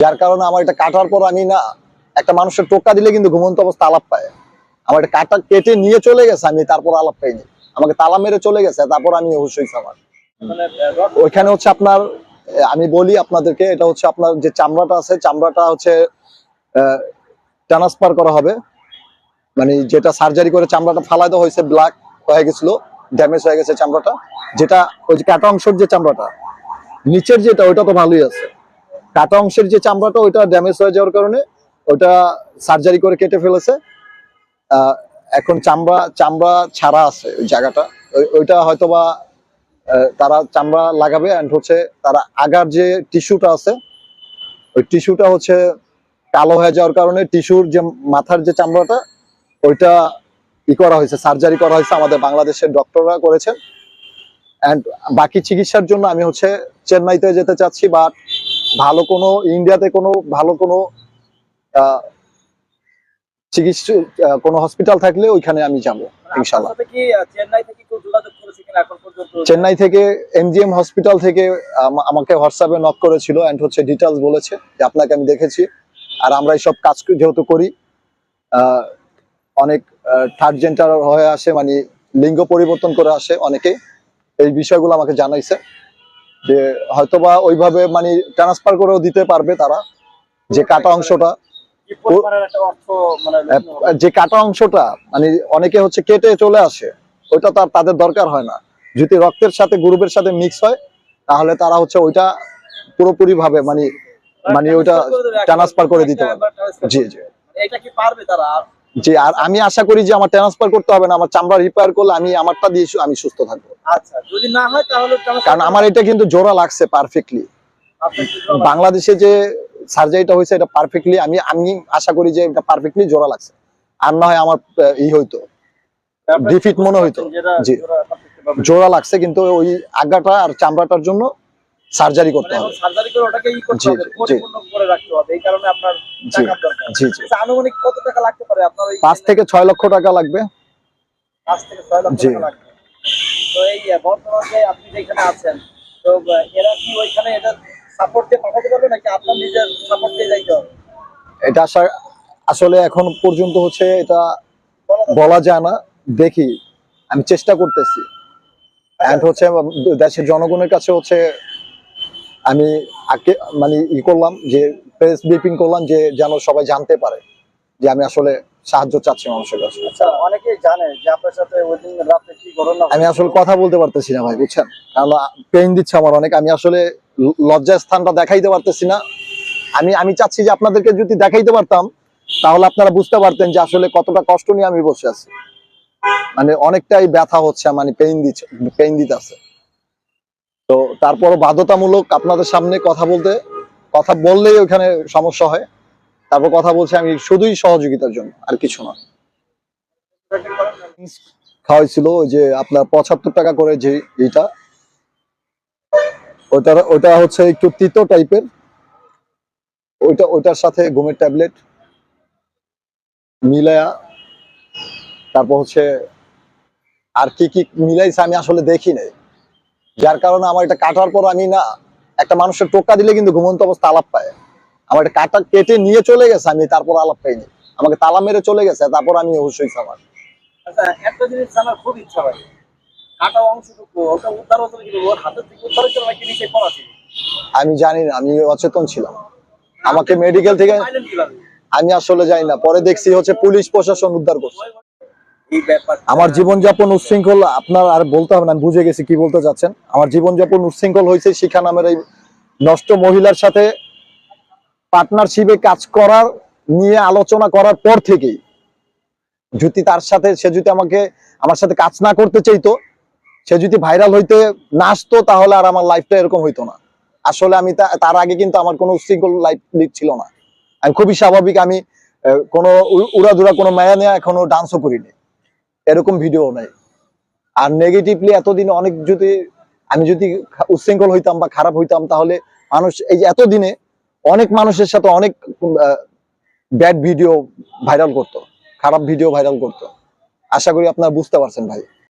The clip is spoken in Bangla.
যার কারণে আমার এটা কাটার পর আমি না একটা মানুষের টোকা দিলে কিন্তু ঘুমন্ত অবস্থা আলাপ পায়। আমার এটা কাটা কেটে নিয়ে চলে গেছে আমি তারপর আলাপ পাইনি। আমাকে তালা মেরে চলে গেছে তারপর আমি অবশ্যই আমার। মানে ওইখানে হচ্ছে আপনার আমি বলি আপনাদেরকে এটা হচ্ছে আপনার যে চামড়াটা আছে চামড়াটা হচ্ছে ট্রান্সফার করা হবে। মানে যেটা সার্জারি করে চামড়াটা ফালাই দেওয়া হয়েছে ব্ল্যাক হয়ে গেছিল ড্যামেজ হয়ে গেছে চামড়াটা। যেটা ওই যে কাটা অংশের যে চামড়াটা নিচের যেটা ওইটা তো ভালোই আছে। কাটা অংশের যে চামড়াটা ওইটা ড্যামেজ হয়ে যাওয়ার কারণে ওইটা সার্জারি করে কেটে ফেলেছে। এখন চামড়া চামড়া ছাড়া আছে ওই জায়গাটা। ওই- ওইটা হয়তোবা আহ, তারা চামড়া লাগাবে অ্যান্ড হচ্ছে তারা আগার যে টিস্যুটা আছে ওই টিস্যুটা হচ্ছে কালো হয়ে যাওয়ার কারণে টিস্যুর যে মাথার যে চামড়াটা ওইটা ই করা হয়েছে সার্জারি করা হয়েছে আমাদের বাংলাদেশের ডক্টররা করেছেন। অ্যান্ড বাকি চিকিৎসার জন্য আমি হচ্ছে চেন্নাইতে যেতে চাচ্ছি বা ভালো কোনো ইন্ডিয়াতে কোনো ভালো কোনো চিকিৎসা কোনো হসপিটাল থাকলে ওইখানে আমি যাব ইনশাল্লাহ চেন্নাই থেকে এমজিএম হসপিটাল থেকে আমাকে হোয়াটসঅ্যাপে নক করেছিল অ্যান্ড হচ্ছে ডিটেলস বলেছে যে আপনাকে আমি দেখেছি। আর আমরা এইসব কাজ যেহেতু করি অনেক থার্ড জেন্টার হয়ে আসে মানে লিঙ্গ পরিবর্তন করে আসে অনেকে। এই বিষয়গুলো আমাকে জানাইছে। যে হয়তোবা ওইভাবে মানে ট্রান্সফার করেও দিতে পারবে তারা যে কাটা অংশটা। মানে যে কাটা অংশটা মানে অনেকে হচ্ছে কেটে চলে আসে ওইটা তার তাদের দরকার হয় না। যদি রক্তের সাথে গ্রুপের সাথে মিক্স হয় তাহলে তারা হচ্ছে ওইটা পুরোপুরি ভাবে মানে মানে ওইটা ট্রান্সফার করে দিতে পারবে। জি জি। এটা কি পারবে তারা? জি আর আমি আশা করি যে আমার ট্রান্সফার করতে হবে না আমার চামড়া রিপেয়ার করলে আমি আমারটা দিয়ে আমি সুস্থ থাকব আচ্ছা যদি না হয় তাহলে কারণ আমার এটা কিন্তু জোড়া লাগছে পারফেক্টলি? বাংলাদেশে যে সার্জারিটা হয়েছে এটা পারফেক্টলি আমি আমি আশা করি যে এটা পারফেক্টলি জোড়া লাগছে আর না হয় আমার ই হইতো ডিফিট মনে হইতো। জি। জোড়া লাগছে কিন্তু ওই আগাটা আর চামড়াটার জন্য সার্জারি করতে মানে হবে। সার্জারি করে ওটাকে ই করতে হবে। পরিপূর্ণ করে রাখতে হবে এই কারণে আপনার জি টাকার দরকার জি জি। আচ্ছা, আনুমানিক কত টাকা লাগতে পারে? আপনার ওই পাঁচ থেকে ছয় লক্ষ টাকা লাগবে। পাঁচ থেকে ছয় লক্ষ টাকা লাগবে। তো এই বর্তমানে আপনি যেখানে আছেন তো এরা কি ওইখানে এটা সাপোর্ট দিয়ে পাঠাতে পারবে নাকি আপনার নিজের সাপোর্ট দিয়ে যাইতে হবে? এটা আশা আসলে এখন পর্যন্ত হচ্ছে এটা বলা যায়। না। দেখি আমি চেষ্টা করতেছি। এন্ড হচ্ছে দেশের জনগণের কাছে হচ্ছে আমি আগে মানে ই করলাম যে প্রেস ব্রিফিং করলাম যে যেন সবাই জানতে পারে যে আমি আসলে সাহায্য চাচ্ছি মানুষের কাছে। আচ্ছা অনেকেই জানে যে আপনার সাথে ওই দিন রাতে কি ঘটনা আমি আসলে কথা বলতে পারতেছি না ভাই বুঝছেন? কারণ পেইন দিচ্ছে আমার অনেক আমি আসলে লজ্জার স্থানটা দেখাইতে পারতেছি না। আমি আমি চাচ্ছি যে আপনাদেরকে যদি দেখাইতে পারতাম তাহলে আপনারা বুঝতে পারতেন যে আসলে কতটা কষ্ট নিয়ে আমি বসে আছি। মানে অনেকটাই ব্যথা হচ্ছে মানে পেইন দিচ্ছে পেইন দিতে আছে তো তারপর বাধ্যতামূলক আপনাদের সামনে কথা বলতে, কথা বললেই ওখানে সমস্যা হয়। তারপর কথা বলছি আমি শুধুই সহযোগিতার জন্য, আর কিছু না। খাওয়াইছিল ওই যে আপনার পঁচাত্তর টাকা করে যে এইটা। ওইটা ওইটা হচ্ছে একটু তিতো টাইপের। ওইটা, ওইটার সাথে ঘুমের ট্যাবলেট মিলায়া। তারপর হচ্ছে আর কি কি মিলাইছে আমি আসলে দেখি নাই। যার কারণে আমার এটা কাটার পর আমি না একটা মানুষের টোকা দিলে কিন্তু ঘুমন্ত অবস্থা আলাপ পায়। আমার এটা কাটা কেটে নিয়ে চলে গেছে আমি তারপর আলাপ পাইনি। আমাকে তালা মেরে চলে গেছে তারপর আমি অবশ্যই আমার। আচ্ছা একটা জিনিস জানার খুব ইচ্ছা হয়। কাটা অংশটুকু ওটা উদ্ধার হতো ওর হাতের থেকে উদ্ধার হতো নাকি নিচে পড়া ছিল? আমি জানি না আমি অচেতন ছিলাম। আমাকে মেডিকেল থেকে আমি আসলে যাই না পরে দেখছি হচ্ছে পুলিশ প্রশাসন উদ্ধার করছে। আমার জীবনযাপন উচ্ছৃঙ্খল, আপনার আর বলতে হবে না, আমি বুঝে গেছি কি বলতে চাচ্ছেন। আমার জীবনযাপন উচ্ছৃঙ্খল হয়েছে শিখা নামের এই নষ্ট মহিলার সাথে পার্টনারশিপে কাজ করার, নিয়ে আলোচনা করার পর থেকেই। যদি তার সাথে, সে যদি আমাকে, আমার সাথে কাজ না করতে চাইতো, সে যদি ভাইরাল হইতে না আসতো, তাহলে আর আমার লাইফটা এরকম হইতো না। আসলে আমি তার আগে কিন্তু আমার কোনো উচ্ছৃঙ্খল লাইফ ছিল না। আমি খুবই স্বাভাবিক, আমি কোনো উড়াধুরা, কোনো মায়া নিয়ে এখনও ডান্সও করিনি। এরকম ভিডিও নাই আর নেগেটিভলি এতদিন অনেক যদি আমি যদি উচ্ছৃঙ্খল হইতাম বা খারাপ হইতাম, তাহলে মানুষ এই যে এতদিনে অনেক মানুষের সাথে অনেক ব্যাড ভিডিও ভাইরাল করত, খারাপ ভিডিও ভাইরাল করত। আশা করি আপনারা বুঝতে পারছেন ভাই।